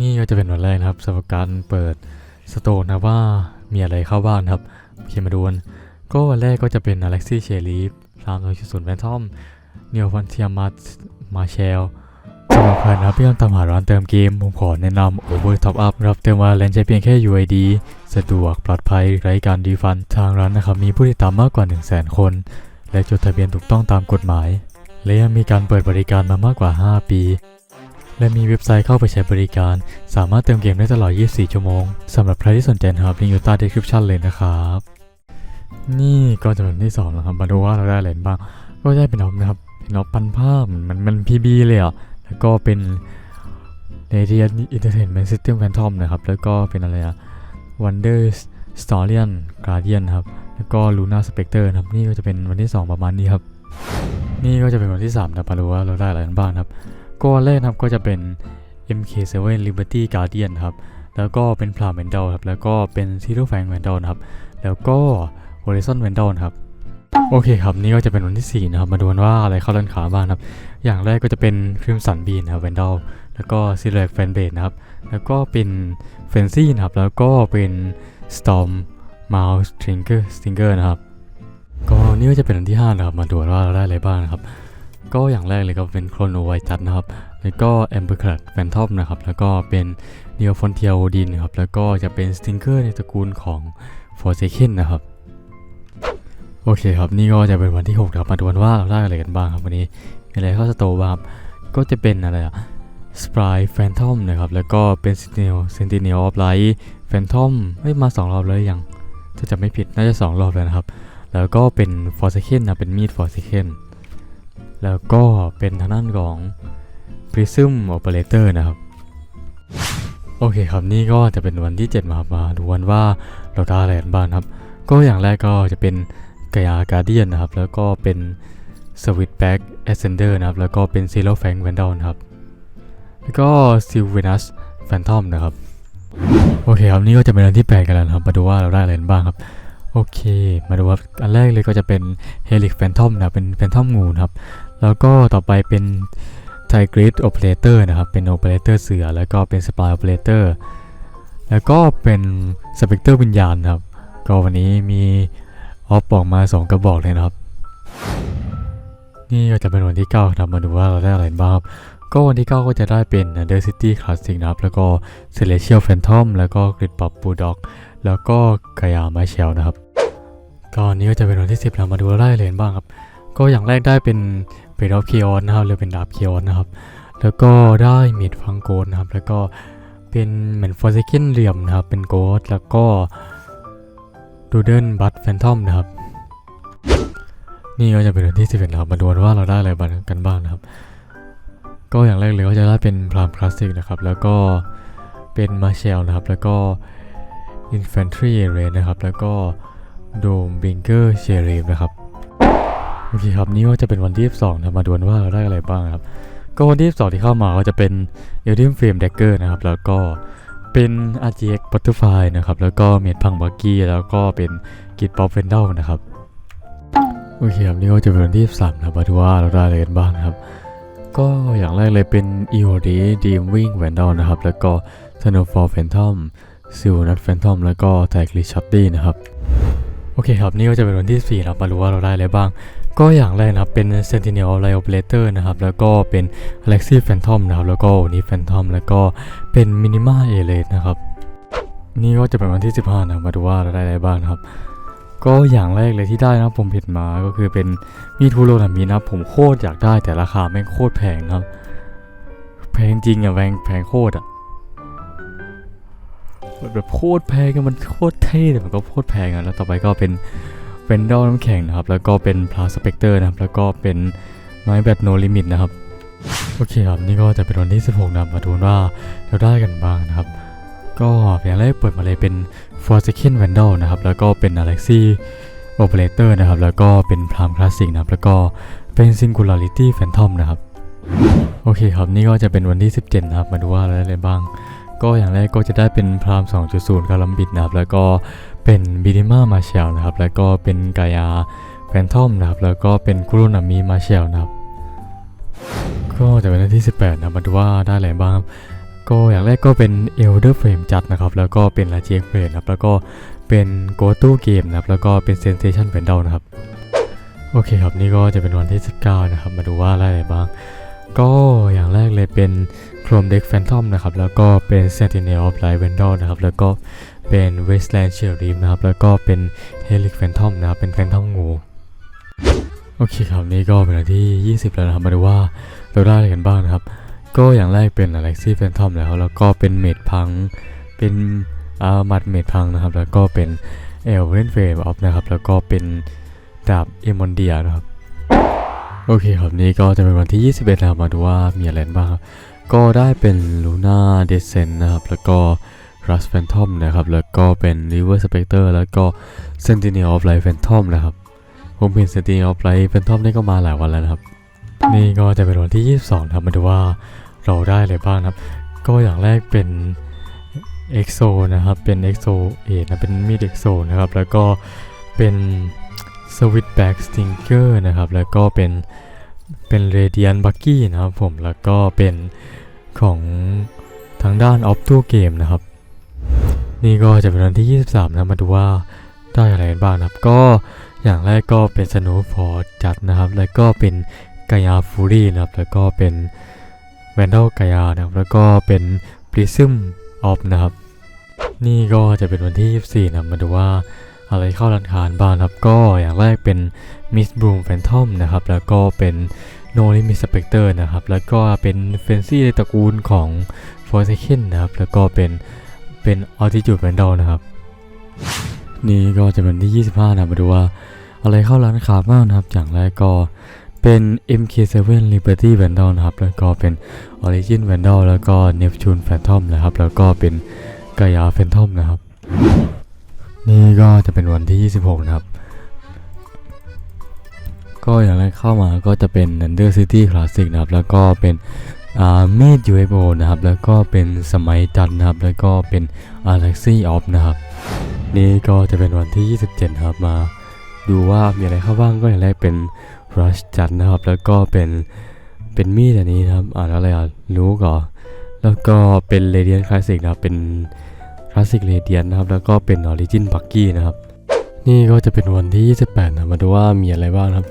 นี่ก็จะเป็นวันแรกนะครับสำหรับการเปิดสโตร์นะว่ามีอะไรเข้าบ้างนครับโอเคมาดูกันก็วันแรกก็จะเป็น Alexi s h e r i f ตามโดยศูนย์แฟนทอมเนียวฟันเทียมามาเชลสำหรับใครนะที่กำลังตามหาร้านเติมเกม ผมขอแนะนำ Over Top Up นะครับเติมมาแลนใช้เพียงแค่ UID สะดวกปลอดภัยไร้การดีฟัน ทางร้านนะครับมีผู้ติดตามมากกว่า 1 0 0 0 0 0 คน และจดทะเบียนถูกต้องตามกฎหมาย และยังมีการเปิดบริการมามากกว่า 5 ปี และมีเว็บไซต์เข้าไปใช้บริการ สามารถเติมเกมได้ตลอด 24 ชั่วโมง สำหรับใครที่สนใจนะครับลิงก์อยู่ใต้ description เลยนะครับ นี่ก็จะเป็นที่สองแล้วครับ มาดูว่าเราได้อะไรบ้าง ก็ได้เป็นออฟนะครับ เป็นออฟปันภาพมันมันพีบีเลยอะ แล้วก็เป็น Radiant Entertainment System Phantom นะครับ แล้วก็เป็นอะไรอะ Wonder Storian Guardian ครับ แล้วก็ Luna Spectre นะครับ นี่ก็จะเป็นวันที่ 2 ประมาณนี้ครับ นี่ก็จะเป็นวันที่3นะมาดูว่าเราได้อะไรกันบ้างครับ ก็วันแรกครับก็จะเป็น MK7 Liberty Guardian ครับ แล้วก็เป็น p l a m Vandal ครับ แล้วก็เป็น Zero Fang Vandal นะครับ แล้วก็ Horizon Vandal นะครับ โอเคครับ นี่ก็จะเป็นวันที่ 4 นะครับ มาดูว่าอะไรเข้าด้านขาบ้างครับ อย่างแรกก็จะเป็น Crimson Bean นะครับ Vandal แล้วก็ s i l e c Fan Base นะครับ แล้วก็เป็น Fancy นะครับ แล้วก็เป็น Storm Mouse Stinger Stinger นะครับ ก็นี่ก็จะเป็นอันที่5นะครับ มาดูว่าเราได้อะไรบ้างนะครับ ก็อย่างแรกเลยก็เป็นโครโนไวจัดนะครับ แล้วก็ a m b e r c l a d Phantom นะครับ แล้วก็เป็น n e o f o n t i a o d i n นะครับ แล้วก็จะเป็น Stinker ในตระกูลของ Forsaken นนะครับ โอเคครับ นี่ก็จะเป็นวันที่6ครับ มาดูกันว่าเราได้อะไรกันบ้างครับวันนี้ มีอะไรเข้าสโตร์บ้างก็จะเป็นอะไรอะ Sprite Phantom นะครับ แล้วก็เป็น Sentinel Sentinel of Light Phantom ไม่มา 2 รอบเลยยังถ้าจะไม่ผิดน่าจะ 2 รอบแล้วนะครับ แล้วก็เป็น Forsaken นนะเป็นมีด Forsaken แล้วก็เป็นทางด้านของ Prism Operator นะครับ โอเคครับนี่ก็จะเป็นวันที่ 7 มาครับมาดูวันว่าเราได้อะไรกันบ้างครับ ก็อย่างแรกก็จะเป็นกายาการเดียนนะครับ แล้วก็เป็น Switchback Ascender นะครับ แล้วก็เป็น Zero Fang Vandal นะครับ แล้วก็ Sylvanus Phantom นะครับ โอเคครับนี่ก็จะเป็นอันที่ 8 กันแล้วครับ มาดูว่าเราได้อะไรกันบ้างครับโอเค มาดูว่าอันแรกเลยก็จะเป็น Helix Phantom นะเป็น Phantom งูนะครับ แล้วก็ต่อไปเป็น Tigris Operator นะครับ เป็น Operator เสือ แล้วก็เป็น Spy Operator แล้วก็เป็น Spectre วิญญาณครับ ก็วันนี้มีออฟบอกมา 2 กระบอกเลยนะครับ นี่ก็จะเป็นวันที่ 9 ครับ มาดูว่าเราได้อะไรบ้างครับก็วันที่ 9 ก็จะได้เป็น Under City Classic นะครับ แล้วก็ Celestial Phantom แล้วก็ Grid Pop b u l d o g แล้วก็กายาไมเชลนะครับก็อันนี้ก็จะเป็นวันที่ 10แล้วมาดูว่าได้อะไรกันบ้างครับ ก็อย่างแรกได้เป็น เบรดอฟเคออนนะครับหรือเป็นดาบเคออนนะครับ แล้วก็ได้เมดฟังโกดนะครับ แล้วก็เป็นเหมือนฟอร์เซคินเหลี่ยมนะครับ เป็นโกดแล้วก็ดูเดิลบัตแฟนทอมนะครับ นี่ก็จะเป็นวันที่11แล้วครับ มาดูว่าเราได้อะไรบ้างกันบ้างนะครับ ก็อย่างแรกเลยก็จะได้เป็นพรามคลาสสิกนะครับ แล้วก็เป็นมาเชลนะครับ แล้วก็ Infantry a r r a นะครับ แล้วก็ Dome Binker Sheriff นะครับ โอเคครับนี่ก็จะเป็นวันที่22นะมาดูว่าเราได้อะไรบ้างครับ ก็วันที่22ที่เข้ามาก็จะเป็น e l d i n Flame Dagger นะครับ แล้วก็เป็น RGX Butterfly นะครับ แล้วก็เมดพังบักกี้แล้วก็เป็นกิ t ป๊อปเฟนเดลนะครับ โอเคครับนี่ก็จะเป็นวันที่23นะมาดูว่าเราได้อะไรกันบ้างนะครับ ก็อย่างแรกเลยเป็น EOD Dream Wing Vandal นะครับ แล้วก็ Snowfall Phantom ซิลนัทแฟนทอมแล้วก็แท็กลิชัตตี้นะครับ โอเคครับ นี่ก็จะเป็นวันที่4นะมาดูว่าเราได้อะไรบ้าง ก็อย่างแรกนะครับ เป็น Sentinel l i o p e r a t o r นะครับ แล้วก็เป็น Alexi Phantom นะครับ แล้วก็นี่ Phantom แล้วก็เป็น Minima a l e นะครับ นี่ก็จะเป็นวันที่ 15 นะ มาดูว่าเราได้อะไรบ้างครับ ก็อย่างแรกเลยที่ได้นะผมผิดมาก็คือเป็นมีทูโรนามีนะผมโคตรอยากได้แต่ราคาแม่งโคตรแพงนะครับ แพงจริงอะแพงแพงโคตรอะแบบโคตรแพงมันโคตรเท่แต่มันก็โคตรแพงอะแล้วต่อไปก็เป็น เฟนดอลน้ำแข็งนะครับ แล้วก็เป็นพลาสเปกเตอร์นะครับ แล้วก็เป็นไม้แบตโนลิมิตนะครับ โอเคครับ นี่ก็จะเป็นวันที่ 16นะมาดูว่าเราได้กันบ้างนะครับ ก็อย่างแรกเปิดมาเลยเป็น f o r s a k e n Vandal นะครับ แล้วก็เป็น Alexi Operator นะครับ แล้วก็เป็น Prime Classic นะครับ แล้วก็เป็น Singularity Phantom นะครับ โอเคครับ นี่ก็จะเป็นวันที่ 17 นะครับ มาดูว่าเราได้อะไรบ้าง ก็อย่างแรกก็จะได้เป็นพราม2.0กาลัมบิดนะครับแล้วก็เป็นบิดิมามาเชลนะครับแล้วก็เป็นกายาแฟนทอมนะครับแล้วก็เป็นคุโรนามิมาเชลนะครับก็จะเป็นวันที่ 18นะครับมาดูว่าได้อะไรบ้างก็อย่างแรกก็เป็น Elder Frame จัดนะครับแล้วก็เป็น l a g e b r a d นะครับแล้วก็เป็น Go To Game นะครับแล้วก็เป็น Sensation Vandal นะครับโอเคครับนี่ก็จะเป็นวันที่ 19 นะครับมาดูว่าได้อะไรบ้าง ก็อย่างแรกเลยเป็น Chrome Deck Phantom นะครับ แล้วก็เป็น Sentinel of Light Vandal นะครับ แล้วก็เป็น Wasteland Sheriff นะครับ แล้วก็เป็น Helix Phantom นะครับ เป็น Phantom งู โอเคครับนี่ก็เป็นวันที่ 20 แล้วนะครับ มาดูว่าเราได้อะไรกันบ้างนะครับ ก็อย่างแรกเป็น Alexi Phantom แล้วแล้วก็เป็นเมดพัง เป็นอามัดเมดพังนะครับ แล้วก็เป็น e l v e n Frame of นะครับ แล้วก็เป็นดาบเอมอนเดียนะครับ โอเคครับนี่ก็จะเป็นวันที่ 21แล้วมาดูว่ามีอะไรบ้างครับ ก็ได้เป็น Luna Descent นะครับ แล้วก็ Rust Phantom นะครับ แล้วก็เป็น River Spectre แล้วก็ Sentinel of Light Phantom นะครับ ผมเห็น Sentinel of Light Phantom นี่ก็มาหลายวันแล้วนะครับ นี่ก็จะเป็นวันที่ 22นะครับมาดูว่าเราได้อะไรบ้างครับ ก็อย่างแรกเป็น EXO นะครับ เป็น EXO เอนะเป็นมีด EXO นะครับ แล้วก็เป็น Switchback Stinger นะครับ แล้วก็เป็นเป็น Radiant Bucky นะครับผม แล้วก็เป็นของทางด้าน o p t o Game นะครับ นี่ก็จะเป็นวันที่ 23 นะมาดูว่าได้อะไรกันบ้างนะครับ ก็อย่างแรกก็เป็น Snowfall จัดนะครับ แล้วก็เป็นกายาฟูรี่นะครับ แล้วก็เป็นแวนด a ลกายานะครับ แล้วก็เป็นปริซึมออฟนะครับ นี่ก็จะเป็นวันที่ 24 นะมาดูว่า อะไรเข้าร้านค้าบ้างครับก็อย่างแรกเป็น Miss Broom Phantom นะครับ แล้วก็เป็น No Limit Spectre นะครับ แล้วก็เป็น Fancy ในตระกูลของ Forsaken นะครับ แล้วก็เป็นเป็น Altitude Vandal นะครับ นี่ก็จะเป็นที่ 25 นะมาดูว่าอะไรเข้าร้านค้าบ้างนะครับ อย่างแรกก็เป็น MK7 Liberty Vandal นะครับ แล้วก็เป็น Origin Vandal แล้วก็ Neptune Phantom นะครับ แล้วก็เป็น Gaia Phantom นะครับ นี่ก็จะเป็นวันที่ 26 นะครับ ก็อย่างแรกเข้ามาก็จะเป็น Under City Classic นะครับ แล้วก็เป็นมีด UFO นะครับ แล้วก็เป็นสมัยจันนะครับ แล้วก็เป็น Alexi Off นะครับ นี่ก็จะเป็นวันที่ 27 ครับ มาดูว่ามีอะไรเข้าบ้างก็อย่างแรกเป็น Rush จัดนะครับ แล้วก็เป็น เป็นมีดอันนี้นะครับ อ่านอะไรอะรู้ก่อแล้วก็เป็น Radiant Classic นะครับ เป็น Classic Radiant นะครับ แล้วก็เป็น Origin Bucky นะครับ นี่ก็จะเป็นวันที่ 28นะมาดูว่ามีอะไรบ้างครับ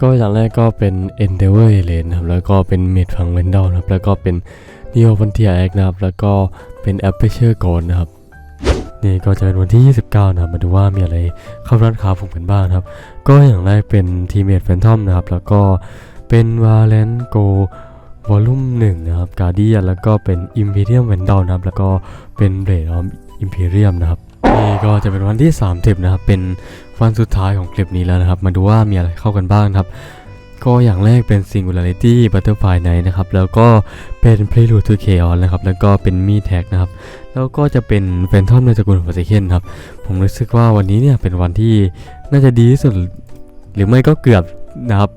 ก็อย่างแรกก็เป็น Endeavor Alien นะครับ แล้วก็เป็น Made ฟัง Vendal นะครับ แล้วก็เป็น Neo Frontier X นะครับ แล้วก็เป็น Aperture Gold นะครับ นี่ก็จะเป็นวันที่ 29 นะครับ มาดูว่ามีอะไรเข้าร้านค้าผมกันบ้างครับ ก็อย่างแรกเป็น Teammate Phantom นะครับ แล้วก็เป็น Valent Go วอลุ่มหนึ่งนะครับ Guardian แล้วก็เป็น Imperium Vandal นะครับ แล้วก็เป็น Blade of Imperium นะครับนี่ก็จะเป็นวันที่30นะครับ เป็นวันสุดท้ายของคลิปนี้แล้วนะครับ มาดูว่ามีอะไรเข้ากันบ้างนะครับ ก็อย่างแรกเป็น Singularity Butterfly Night นะครับ แล้วก็เป็น Prelude to Chaos นะครับ แล้วก็เป็น Me Tag นะครับ แล้วก็จะเป็น Phantom ในตระกูล Forsaken ครับ ผมรู้สึกว่าวันนี้เนี่ยเป็นวันที่น่าจะดีที่สุด หรือไม่ก็เกือบนะครับ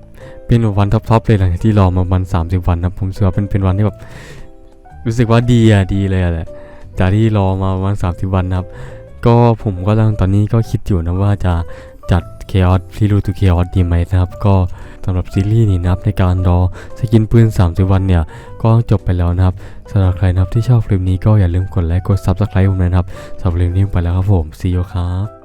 เป็นวันท็อปๆเลยหลังจากที่รอมาวัน 30 วันนะผมรู้สึกว่าเป็นเป็นวันที่แบบรู้สึกว่าดีอะดีเลยอะแหละจากที่รอมาวัน30 วันนะครับ ก็ผมก็กำลังตอนนี้ก็คิดอยู่นะว่าจะจัด Chaos ซีรูทู Chaos ดีไหมนะครับ ก็สำหรับซีรีส์นี้นะครับในการรอสกินปืน 30 วันเนี่ย ก็จบไปแล้วนะครับสำหรับใครนะครับที่ชอบคลิปนี้ก็อย่าลืมกดไลค์กด Subscribe ผมนะครับสำหรับคลิปนี้ไปแล้วครับผม see you ครับ